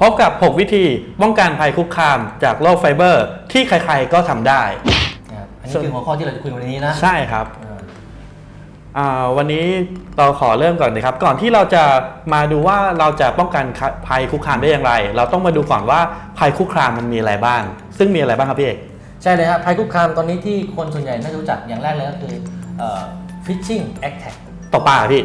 พบกับ 6 วิธีป้องกันภัยคุกคามจากโรคไฟเบอร์ ที่ใครๆก็ทำได้ นะครับอันนี้ส่วนคือหัวข้อที่เราจะคุยวันนี้นะใช่ครับอ่าอ่าวันนี้เราขอเริ่มก่อนนะครับ ก่อนที่เราจะมาดูว่าเราจะป้องกันภัยคุกคามได้อย่างไร เราต้องมาดูก่อนว่าภัยคุกคามมันมีอะไรบ้าง ซึ่งมีอะไรบ้างครับพี่เอก ใช่เลยครับภัยคุกคามตอนนี้ที่คนส่วนใหญ่น่าจะรู้จักอย่างแรกเลยก็คือฟิชชิ่งแอคแท็กตกปลาเหรอพี่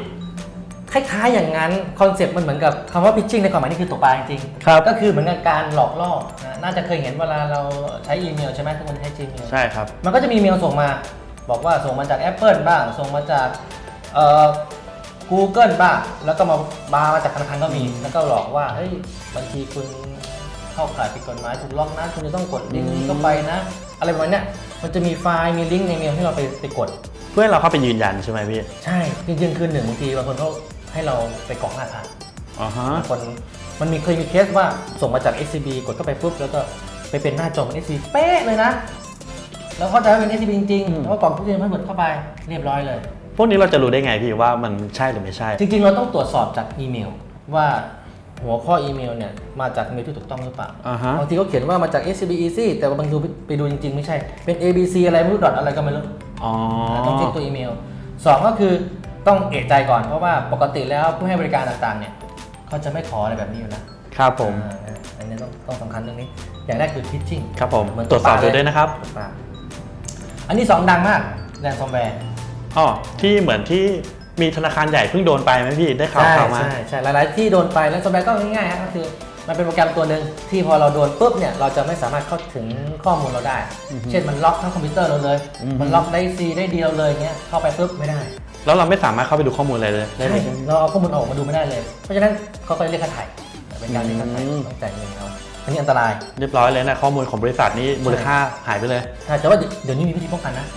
คล้ายๆอย่างนั้นคอนเซ็ปต์มันเหมือนกับคำว่า pitching ในความหมายนี่คือตกปลาจริงๆครับ ก็คือเหมือนกับการหลอกล่อนะน่าจะเคยเห็นเวลาเราใช้อีเมลใช่ไหมทุกคนใช้ Gmail ใช่ครับ มันก็จะมีเมลส่งมา บอกว่าส่งมาจาก Apple บ้าง ส่งมาจากเอ่อ Google บ้าง แล้วก็มาบามาจากธนาคารก็มีแล้วก็หลอกว่าเฮ้ยบัญชีคุณเข้าข่ายผิดกฎหมายถูกล็อกนะคุณจะต้องกดลิงก์นี้เข้าไปนะ อะไรประมาณเนี้ยมันจะมีไฟล์มีลิงก์ในเมลให้เราไปไปกด เพื่อให้เราเข้าไปยืนยันใช่ไหมพี่ ใช่จริงๆคือหนึ่งบางทีบางคนเขา ให้เราไปกรอกรหัสอ๋อฮะ บางคนมันมีเคยมีเคสว่าส่งมาจาก SCB กดเข้าไปปุ๊บแล้วก็ไปเป็นหน้าจอของ SCB เป๊ะเลยนะ แล้วเข้าใจว่าเป็น SCB จริงอืม ๆแล้วก็กรอกทุกอย่างพาสเวิร์ดเข้าไปเรียบร้อยเลย พวกนี้เราจะรู้ได้ไงพี่ว่ามันใช่หรือไม่ใช่ จริงๆ เราต้องตรวจสอบจากอีเมล ว่าหัวข้ออีเมลเนี่ยมาจากอีเมลที่ถูกต้องหรือเปล่าอ่าฮะ บางทีเขาเขียนว่ามาจาก SCB Easy แต่ว่าบางทีไปดูจริงๆ ไม่ใช่ เป็น ABC อะไรไม่รู้ดอทอะไรก็ไม่รู้ อ๋อ ต้องเช็คตัวอีเมลสองก็คือ ต้องเอะใจก่อนเพราะว่าปกติแล้วผู้ให้บริการต่างๆเนี่ยเขาจะไม่ขออะไรแบบนี้อยู่แล้วครับผมอ่าอันนี้ต้องต้องสำคัญเรื่องนี้ อย่างแรกคือ pitching ครับผมเหมือนตรวจสอบตกปลาดูด้วยนะครับตกปลาอันที่สองดังมากแรนซอมแวร์ อ๋อที่เหมือนที่มีธนาคารใหญ่เพิ่งโดนไปไหมพี่ได้ข่าวใช่ข่าวมา ใช่ใช่หลาย ๆ ที่โดนไปแรนซอมแวร์ก็ง่ายๆฮะก็คือ มันเป็นโปรแกรมตัวหนึ่งที่พอเราโดนปุ๊บเนี่ยเราจะไม่สามารถเข้าถึงข้อมูลเราได้ เช่นมันล็อกทั้งคอมพิวเตอร์เราเลยอือฮึมันล็อกได้ซีได้ดีเราเลยเงี้ยเข้าไปปุ๊บไม่ได้แล้วเราไม่สามารถเข้าไปดูข้อมูลอะไรเลยได้ใช่เลยเราเอาข้อมูลออกมาดูไม่ได้เลย เพราะฉะนั้นเขาก็เลยเรียกค่าไถ่เป็นการเรียกค่าไถ่อืมต้องจ่ายเงินเขาอันนี้อันตรายเรียบร้อยเลยนะข้อมูลของบริษัทนี้มูลค่าหายไปเลยใช่แต่ว่าเดี๋ยวเดี๋ยวนี้มีวิธีป้องกันนะ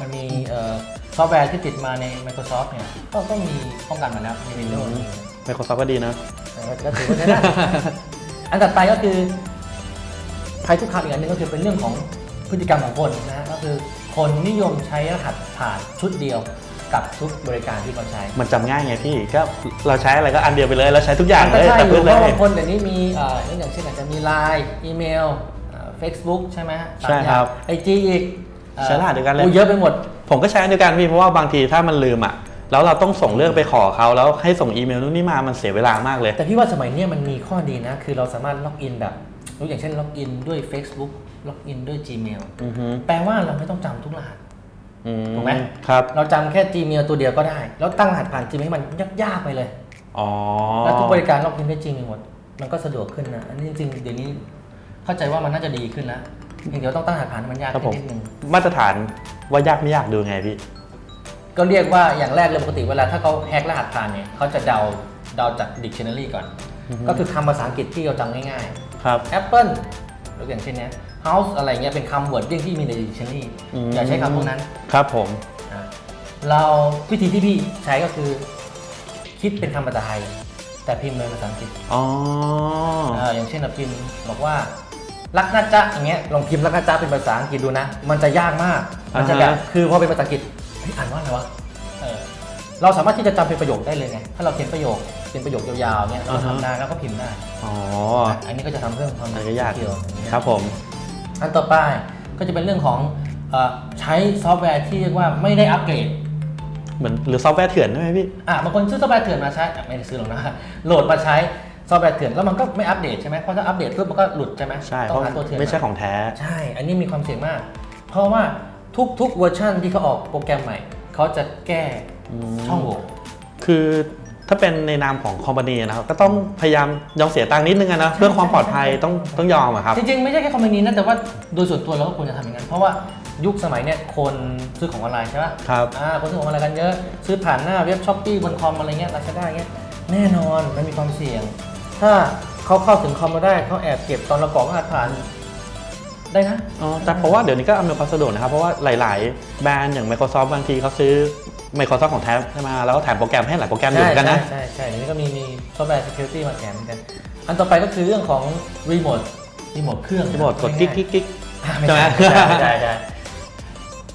มันมีเอ่อซอฟต์แวร์ที่ติดมาใน Microsoft เนี่ยก็ต้องมีป้องกันมาแล้วใน Windows อืม Microsoft ก็ดีนะ ก็ถือว่าใช้ได้ อันถัดไปก็คือภัยคุกคามอีกอันหนึงก็คือเป็นเรื่องของพฤติกรรมของคนนะก็คือคนนิยมใช้รหัสผ่านชุดเดียวกับทุกบริการที่เขาใช้ มันจำง่ายไงพี่ก็เราใช้อะไรก็อันเดียวไปเลยเราใช้ทุกอย่างมันเลก็ยใช่แต่อพื้ยู่นเพเลราะยบางคนเดี๋ยวนี้มีเอ่ออย่างเช่นอาจจะมีไลน์อีเมลเฟซบุ๊กใช่ไหมฮะใช่ครับไอจีอีกใช้รหัสเดียวกันเลย โอ้เยอะไปหมด ผมก็ใช้อันเดียวกันพี่เพราะว่าบางทีถ้ามันลืมอะ แล้วเราต้องส่งเรื่องไปขอเขาแล้วให้ส่งอีเมลนู่นนี่มามันเสียเวลามากเลย แต่พี่ว่าสมัยเนี้ยมันมีข้อดีนะ คือเราสามารถล็อกอินแบบยกอย่างเช่นล็อกอินด้วย Facebook ล็อกอินด้วย Gmail อือฮึแปลว่าเราไม่ต้องจำทุกรหัส อืถูกไหม ครับ เราจำแค่ Gmail ตัวเดียวก็ได้ แล้วตั้งรหัสผ่าน Gmail ให้มันยากๆไปเลย อ๋อแล้วทุกบริการล็อกอินด้วย Gmail หมด มันก็สะดวกขึ้นนะ อันนี้จริงๆเดี๋ยวนี้เข้าใจว่ามันน่าจะดีขึ้นแล้วเพียงเดี๋ยวต้องตั้งรหัสผ่านให้มันยากครับขึ้ผมนนิดนึงมาตรฐานว่ายากไม่ยากดูไงพี่ ก็เรียกว่าอย่างแรกเลยปกติเวลาถ้าเขาแฮกรหัสผ่านเนี่ยเขาจะเดาเดาจาก dictionary ก่อนอือฮึก็คือคำภาษาอังกฤษที่เราจำง่ายครับ ๆ Apple ยกอย่างเช่นเนี้ย house อะไรเงี้ยเป็นคำ word ที่มีใน dictionary อืมอย่าใช้คำพวกนั้น ครับผม อะเราวิธีที่พี่ใช้ก็คือ คิดเป็นคำภาษาไทย แต่พิมพ์เป็นภาษาอังกฤษอ๋อาอย่างเช่นเราพิมพ์บอกว่า รักนะจ๊ะอย่างเงี้ยลองพิมพ์รักนะจ๊ะเป็นภาษาอังกฤษดูนะ มันจะยากมาก มันจะแบบอ่าฮะ คือพอเป็นภาษาอังกฤษ เฮ้ยอ่านว่าอะไรวะเออเราสามารถที่จะจำเป็นประโยคได้เลยไงถ้าเราเขียนประโยคเป็นประโยคยาวๆเงี้ยเราทำได้แล้วก็พิมพ์ได้อ๋อ อันนี้ก็จะทำเรื่องความอันนี้ก็ยาก เกี่ยวอย่างเงี้ยครับผม อันต่อไปก็จะเป็นเรื่องของเอ่อใช้ซอฟต์แวร์ที่เรียกว่าไม่ได้อัปเกรด เหมือนหรือซอฟต์แวร์เถื่อนใช่ไหมพี่ อะบางคนซื้อซอฟต์แวร์เถื่อนมาใช้อะไม่ได้ซื้อหรอกนะ โหลดมาใช้ซอฟต์แวร์เถื่อนแล้วมันก็ไม่อัปเดตใช่ไหมเพราะถ้าอัปเดตปุ๊บมันก็หลุดใช่ไหมใช่ต้เพองราะหาตัวเถื่อนไม่ใช่าของแท้ ใช่ อันนี้มีความเสี่ยงมาก เพราะว่า ทุกๆเวอร์ชันที่เขาออกโปรแกรมใหม่ เขาจะแก้อืมช่องโหว่คือถ้าเป็นในนามของคอมพานีนะครับ ก็ต้องพยายามยอมเสียตังค์นิดนึงอะนะเพื่อความปลอดภัยต้องต้องยอมอะครับจริงๆ ไม่ใช่แค่คอมพานีนะแต่ว่าโดยส่วนตัวเราก็ควรจะทำอย่างนั้นเพราะว่ายุคสมัยเนี่ยคนซื้อของออนไลน์ใช่ปะครับอ่าคนซื้อของออนไลน์กันเยอะ ซื้อผ่านหน้าเว็บช้อปปี้บนคอมอะไรเงี้ยลาซาด้าเงี้ยแน่นอนมันมีความเสี่ยง ถ้าเขาเข้าถึงคอมเราได้เขาแอบเก็บตอนเรากรอกรหัสผ่าน ได้นะ อ๋อแต่เพราะว่าเดี๋ยวนี้ก็อำนวยความสะดวกนะครับ เพราะว่าหลาย ๆ แบรนด์อย่าง Microsoft บางทีเขาซื้อ Microsoft ของแท้มาแล้วก็แถมโปรแกรมให้หลายโปรแกรมอยู่เหมือนกันนะ ใช่ใช่ใช่อันนี้ก็มีมีซอฟต์แวร์ security มาแถมเหมือนกัน อันต่อไปก็คือเรื่องของรีโมทรีโมทเครื่องที่บอกกดกิ๊กกิ๊กกิ๊กอ่าไม่ใช่ไหมใช่ไม่ใช่ไม่ใช่ไม่ใช่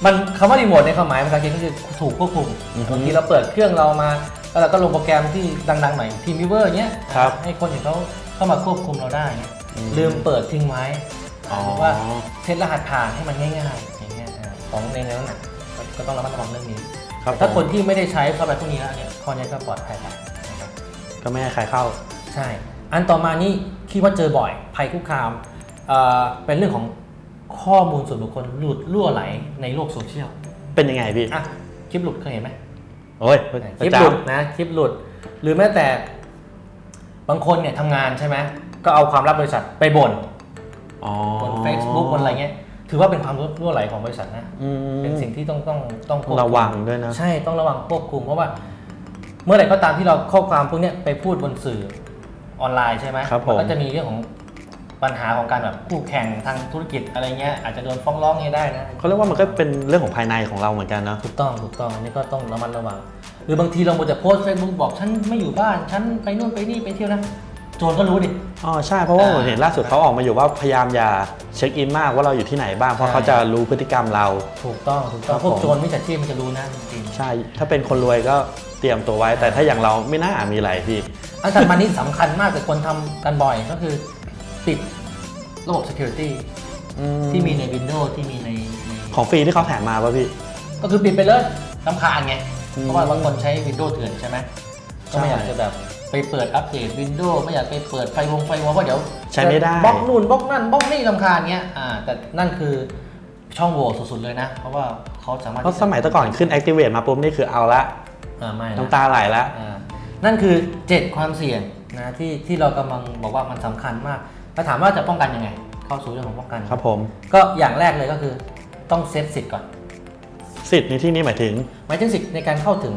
มันคำว่ารีโมทในความหมายภาษาอังกฤษก็คือถูกควบคุมอือฮึบางทีเราเปิดเครื่องเรามาแล้วเราก็ลงโปรแกรมที่ดังๆหน่อยทีมวิเวอร์เงี้ยครับให้คนเห็นเขาเข้ามาควบคุมเราได้เนี่ยอืมลืมเปิดทิ้งไว้อ๋อ หรือว่าเซตรหัสผ่านให้มันง่ายๆอย่างเงี้ยอ่าของในนั้นน่ะก็ก็ต้องระมัดระวังเรื่องนี้ครับถ้าผมคนที่ไม่ได้ใช้ซอฟต์แวร์พวกนี้แล้วเนี่ยข้อนี้ก็ปลอดภัยแล้วนะครับก็ไม่ให้ใครเข้าใช่ อันต่อมานี่คิดว่าเจอบ่อยภัยคุกคามเอ่อเป็นเรื่องของข้อมูลส่วนบุคคลหลุดรั่วไหลในโลกโซเชียลเป็นยังไงพี่อะคลิปหลุดเคยเห็นไหมโอ้ยคปลิระปหลุดจำนะคลิปหลุด หรือแม้แต่บางคนเนี่ยทำงานใช่ไหมก็เอาความลับบริษัทไปบ่นอ๋อ บน Facebook บนอะไรเงี้ยถือว่าเป็นความรั่วไหลของบริษัทนะอืมเป็นสิ่งที่ต้องต้องต้องควบคุมระวังด้วยนะใช่ต้องระวังควบคุมเพราะว่า เมื่อไหร่ก็ตามที่เราข้อความพวกเนี้ยไปพูดบนสื่อออนไลน์ใช่ไหมครับผมนก็จะมีเรื่องของปัญหาของการแบบคู่แข่งทางธุรกิจอะไรเงี้ยอาจจะโดนฟ้องร้องเงี้ยได้นะเขาเรียกว่ามันก็เป็นเรื่องของภายในของเราเหมือนกันเนาะถูกต้องถูกต้องอันนี้ก็ต้องระมัดระวัง หรือบางทีเราหมดแต่โพสเฟซบุ๊กบอกฉันไม่อยู่บ้านฉันไปนู่นไปนี่ไปเที่ยวนะ โจรก็รู้ดิ อ๋อใช่เพราะว่าอ่าผมเห็นล่าสุดเขาออกมาอยู่ว่าพยายามอย่าเช็คอินมากว่าเราอยู่ที่ไหนบ้างเพราะใช่ เขาจะรู้พฤติกรรมเรา ถูกต้องถูกต้องครับพวกผม โจรมิจฉาชีพมันจะรู้นะจริงใช่ ถ้าเป็นคนรวยก็เตรียมตัวไว้ แต่ถ้าอย่างเราไม่น่ามีอะไรพี่ ๆอันถัดมานี้สำคัญมากแต่คนทำกันบ่อยก็คือปิดระบบ security ที่มีใน Windows ที่มีในใน ของฟรีที่เขาแถมมาป่ะพี่ ก็คือปิดไปเลยลำคาญไง อืมเพราะว่าบางคนใช้ Windows เถื่อนใช่ไหมก็ไม่ใช่อยากจะแบบ ไปเปิดอัปเดต Windows ไม่อยากไปเปิดไฟวงไฟวอลเพราะเดี๋ยวใช้ไม่ได้ บล็อกนู่นบล็อกนั่นบล็อกนี่ลำคาญเงี้ยอ่าแต่นั่นคือช่องโหว่สุดๆเลยนะ เพราะว่าเขาสามารถเพราะสมัยแต่ก่อนขึ้น Activate มาปุ๊บนี่คือเอาละอ่าไม่นะน้ำตาไหลละ อ่านั่นคือ 7 ความเสี่ยงนะที่ที่เรากำลังบอกว่ามันสำคัญมากถ้าถามว่าจะป้องกันยังไง เข้าสู่เรื่องของป้องกันครับผม ก็อย่างแรกเลยก็คือต้องเซตสิทธิ์ก่อน สิทธิ์ในที่นี้หมายถึง หมายถึงสิทธิ์ในการเข้าถึง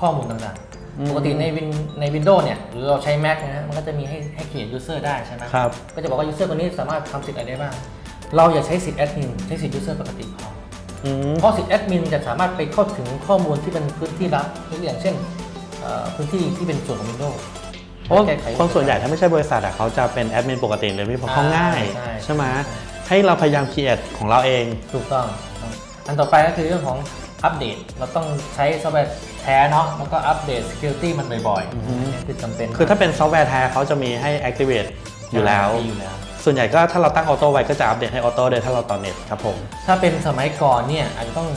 ข้อมูลต่างอืมๆ ปกติในวินใน Windows เนี่ยหรือเราใช้ Mac นะฮะมันก็จะมีให้ให้เขียน user ได้ใช่ไหมครับ ก็จะบอกว่า user คนนี้สามารถทำสิทธิ์อะไรได้บ้าง เราอย่าใช้สิทธิ์แอดมินใช้สิทธิ์ user ปกติพออืมเพราะสิทธิ์แอดมินจะสามารถไปเข้าถึงข้อมูลที่เป็นพื้นที่ลับยกตัวอย่างเช่นเอ่อพื้นที่ที่เป็นส่วนของ Windows เพราะว่าแก้ไขคนส่วนใหญ่ถ้าไม่ใช่บริษัทอะเขาจะเป็นแอดมินปกติเลยพี่เพราะเขาอ่าง่ายใช่ใช่ไหมให้เราพยายาม create ของเราเองถูกต้อง อันต่อไปก็คือเรื่องของอัปเดตเราต้องใช้ซอฟต์แวร์แท้เนาะแล้วก็อัปเดต security มันบ่อยๆอือฮึ อันนี้คือจำเป็นคือถ้าเป็นซอฟต์แวร์แท้เขาจะมีให้ activate อยู่แล้ว มีอยู่แล้ว ส่วนใหญ่ก็ถ้าเราตั้งออโต้ไว้ก็จะอัปเดตให้ออโต้เลยถ้าเราต่อเน็ตครับผม ถ้าเป็นสมัยก่อนเนี่ยอาจจะต้อง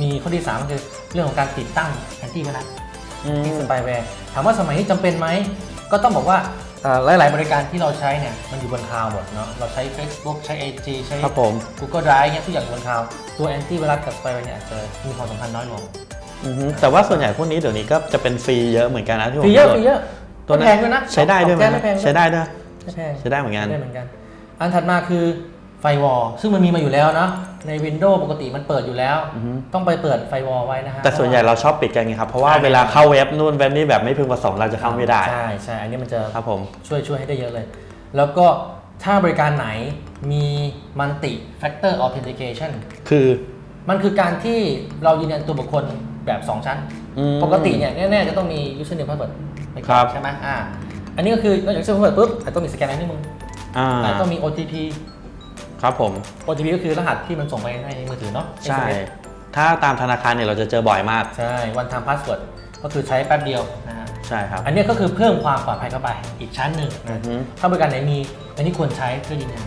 มีข้อที่3ก็คือเรื่องของการติดตั้งแอนตี้ไวรัสอืมที่สปายแวร์ถามว่าสมัยนี้จำเป็นไหม ก็ต้องบอกว่าเอ่อหลาย ๆ บริการที่เราใช้เนี่ยมันอยู่บนคลาวด์หมดเนาะเราใช้ Facebook ใช้ IG ใช้ ครับผม Google Drive เนี่ยทุกอย่างอยู่บนคลาวด์ตัวแอนตี้ไวรัสกับสปายแวร์เนี่ยอาจจะมีความสัมพันธ์น้อยลง อือฮึแต่ว่าส่วนใหญ่พวกนี้เดี๋ยวนี้ก็จะเป็นฟรีเยอะเหมือนกันนะที่ผมฟรีเยอะโหลฟดรีเยอะตัวนั้นไม่แพงด้วยนะใช้ได้ด้วยไหมของแท้ไม่แพงใช้ได้ด้วยไม่แพงใช้ได้เหมือนกันได้เหมือนกัน อันถัดมาคือไฟวอลซึ่งมันมีมาอยู่แล้วเนาะใน Windows ปกติมันเปิดอยู่แล้วอือฮึต้องไปเปิดไฟวอลไว้นะฮะแต่ส่วนใหญ่เราชอบปิดกันไงครับ เพราะว่าเวลาเข้าเว็บนู่นเว็บนี้แบบไม่พึงประสงค์เราจะเข้าไม่ได้ใช่ใช่อันนี้มันจะครับผมช่วยช่วยให้ได้เยอะเลย แล้วก็ถ้าบริการไหนมี multi factor authentication คือมันคือการที่เรายืนยันตัวบุคคล แบบ 2 ชั้น อืม ปกติเนี่ยแน่ๆจะต้องมี username password ไปก่อนครับ ใช่ไหมอ่าอันนี้ก็คือนอกจาก username password ปุ๊บอาจต้องมีสแกนลายนิ้วมืออ่าอาจต้องมี OTP ครับผม OTP ก็คือรหัสที่มันส่งไปในมือถือเนาะ ใช่ SMS ถ้าตามธนาคารเนี่ยเราจะเจอบ่อยมาก ใช่ one time password ก็คือใช้แป๊บเดียวนะฮะใช่ครับ อันนี้ก็คือเพิ่มความปลอดภัยเข้าไปอีกชั้นหนึ่งอืนะอฮึ ถ้าบริการไหนมีอันนี้ควรใช้เพื่อยืนยัน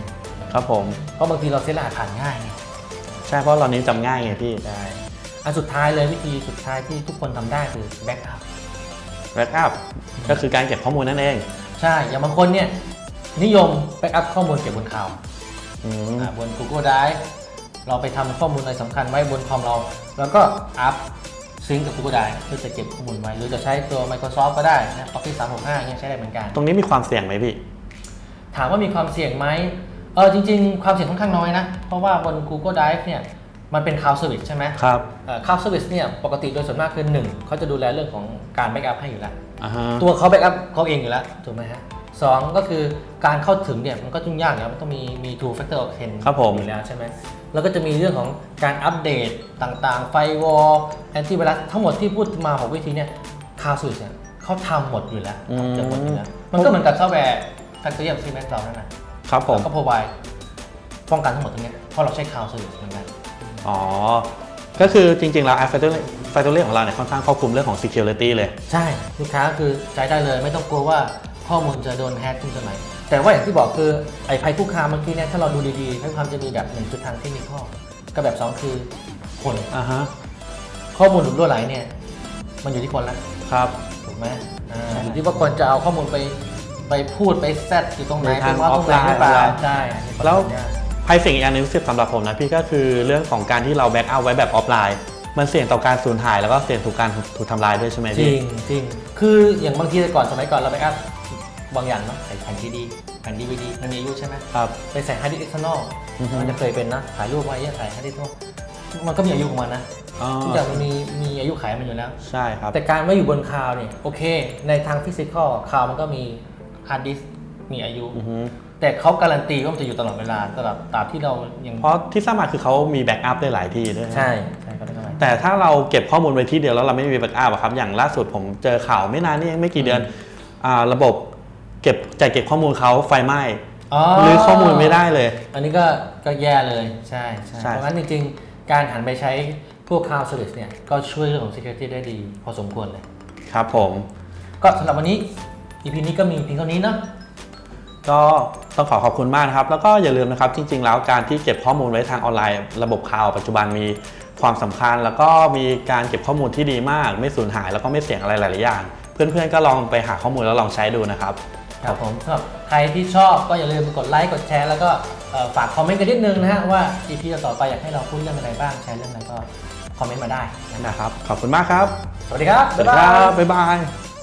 ครับผม เพราะบางทีเราเซตรหัสผ่านง่ายไงใช่เพราะเรานี้จำง่ายไงพี่ ได้ อันสุดท้ายเลยวิธีสุดท้ายที่ทุกคนทำได้คือแบ็กอัพ แบ็กอัพก็คือการเก็บข้อมูลนั่นเองใช่ อย่างบางคนเนี่ยนิยมแบ็กอัพข้อมูลเก็บบนคลาวด์อืมอ่าบน Google Drive เราไปทำข้อมูลอะไรสำคัญไว้บนคอมเรา แล้วก็อัพซิงกับ Google Drive เพื่อจะเก็บข้อมูลไว้ หรือจะใช้ตัว Microsoft ก็ได้นะ Office 365เนี่ยใช้ได้เหมือนกัน ตรงนี้มีความเสี่ยงไหมพี่ ถามว่ามีความเสี่ยงไหมเออจริง ๆ ความเสี่ยงค่อนข้างน้อยนะ เพราะว่าบน Google Drive เนี่ย มันเป็น Cloud Service ใช่ไหมครับคลาวด์เซอร์วิสเนี่ยปกติโดยส่วนมากคือหนึ่งเขาจะดูแลเรื่องของการแบ็กอัพให้อยู่แล้วอ่าฮะตัวเขาแบ็กอัพเขาเองอยู่แล้วถูกไหมฮะสองก็คือการเข้าถึงเนี่ยมันก็ยุ่งยากอยู่แล้วมันต้องมีมี two factor authentication ครับผมอยู่แล้วใช่ไหมแล้วก็จะมีเรื่องของการอัปเดตต่างๆ ไฟวอลแอนตี้ไวรัสทั้งหมดที่พูดมาของวิธีเนี่ยคลาวด์เซอร์วิสเนี่ยเขาทำหมดอยู่แล้วอืมจะหมดอยู่แล้วมันก็เหมือนกับซอฟต์แวร์แฟคทอรี่ซีเมนต์เรานั่นแหละครับผมก็ provide ป้องกันทั้งหมดตรงเนี้ยเพราะเราใช้คลาวด์เซอร์วิสเหมือนกัน อ๋อ ก็คือจริงๆแล้ว a f f a c t o r y f a c t o r y ของเราเนี่ยค่อนข้างครอบคลุมเรื่องของ security เลย ใช่ ลูกค้าก็คือใช้ได้เลยไม่ต้องกลัวว่าข้อมูลจะโดนแฮกทุกสมัยแต่ว่าอย่างที่บอกคือไอ้ภัยคุกคามเมื่อกี้เนี่ยถ้าเราดูดีๆภัยคุกคามจะมีแบบหนึ่งจุดทางเทคนิคกับแบบสองคือคนอ่าฮะข้อมูลหลุดรั่วไหลเนี่ย มันอยู่ที่คนละครับถูกไหมอ่าอยู่ที่ว่าคนจะเอาข้อมูลไปไปพูดไปแซดอยู่ตรงไหนทางไปว่าตรงไหนหรือเปล่าอฟไลน์ใช่แล้ว ค่อนข้างยากภัยเสี่ยงอีกอันหนึงที่สำหรับผมนะพี่ก็คือเรื่องของการที่เราแบ็กอัพไว้แบบออฟไลน์ มันเสี่ยงต่อการสูญหายแล้วก็เสี่ยงถูกการถูกทำลายด้วยใช่ไหมจริพี่งจริงคืออย่างบางทีแต่ก่อนสมัยก่อนเราไปอัพบางอย่างเนาะใส่แผ่นซีดีแผ่นดีวีดีมันมีอายุใช่ไหมครับ ไปใส่ฮาร์ดดิสก์เอ็กซ์เทอร์นอลอือฮึ มันจะเคยเป็นนะถ่ายรูปไว้ใส่ฮาร์ดดิสก์มันก็มีอายุของมันนะอ๋อทุกอย่างมันมีมีอายุขายมันอยู่แล้ว ใช่ครับ แต่การไม่อยู่บนคลาวด์เนี่ยโอเค ในทางฟิสิกอลคลาวด์มันก็มีฮาร์ดดิสก์มีอายุ อือฮึ แต่เขาการันตีว่ามันจะอยู่ตลอดเวลาตลอดตราบที่เรายังเพราะที่ทราบมาคือเขามีแบ็กอัพได้หลายที่ด้วยนะใช่ใช่ก็ได้เข้ามาแต่ถ้าเราเก็บข้อมูลไว้ที่เดียวแล้วเราไม่มีแบ็กอัพอะครับอย่างล่าสุดผมเจอข่าวไม่นานนี่เองไม่กี่เดือนอ่าระบบเก็บจัดเก็บข้อมูลเขาไฟไหม้หรือข้อมูลไม่ได้เลย อันนี้ก็ก็แย่เลยใช่ใช่ใช่ เพราะงั้นจริงๆ การหันไปใช้พวก cloud service เนี่ยก็ช่วยเรื่องของ security ได้ดีพอสมควรเลย ครับผม ก็สำหรับวันนี้ EP นี้ก็มีเพียงเท่านี้เนาะ ก็ต้องขอขอบคุณมากนะครับ แล้วก็อย่าลืมนะครับ จริง ๆ แล้วการที่เก็บข้อมูลไว้ทางออนไลน์ ระบบคลาวด์ปัจจุบันมีความสำคัญ แล้วก็มีการเก็บข้อมูลที่ดีมาก ไม่สูญหายแล้วก็ไม่เสี่ยงอะไรหลายๆอย่าง เพื่อนๆก็ลองไปหาข้อมูลแล้วลองใช้ดูนะครับครับผมสำหรับใครที่ชอบก็อย่าลืมกดไลค์กดแชร์แล้วก็เอ่อฝากคอมเมนต์กันนิดนึงนะฮะว่า EP ต่อๆไปอยากให้เราพูดเรื่องอะไรบ้างแชร์เรื่องอะไรก็คอมเมนต์มาได้นะครับนะครับขอบคุณมากครับ สวัสดีครับสวัสดีครับบ๊ายบาย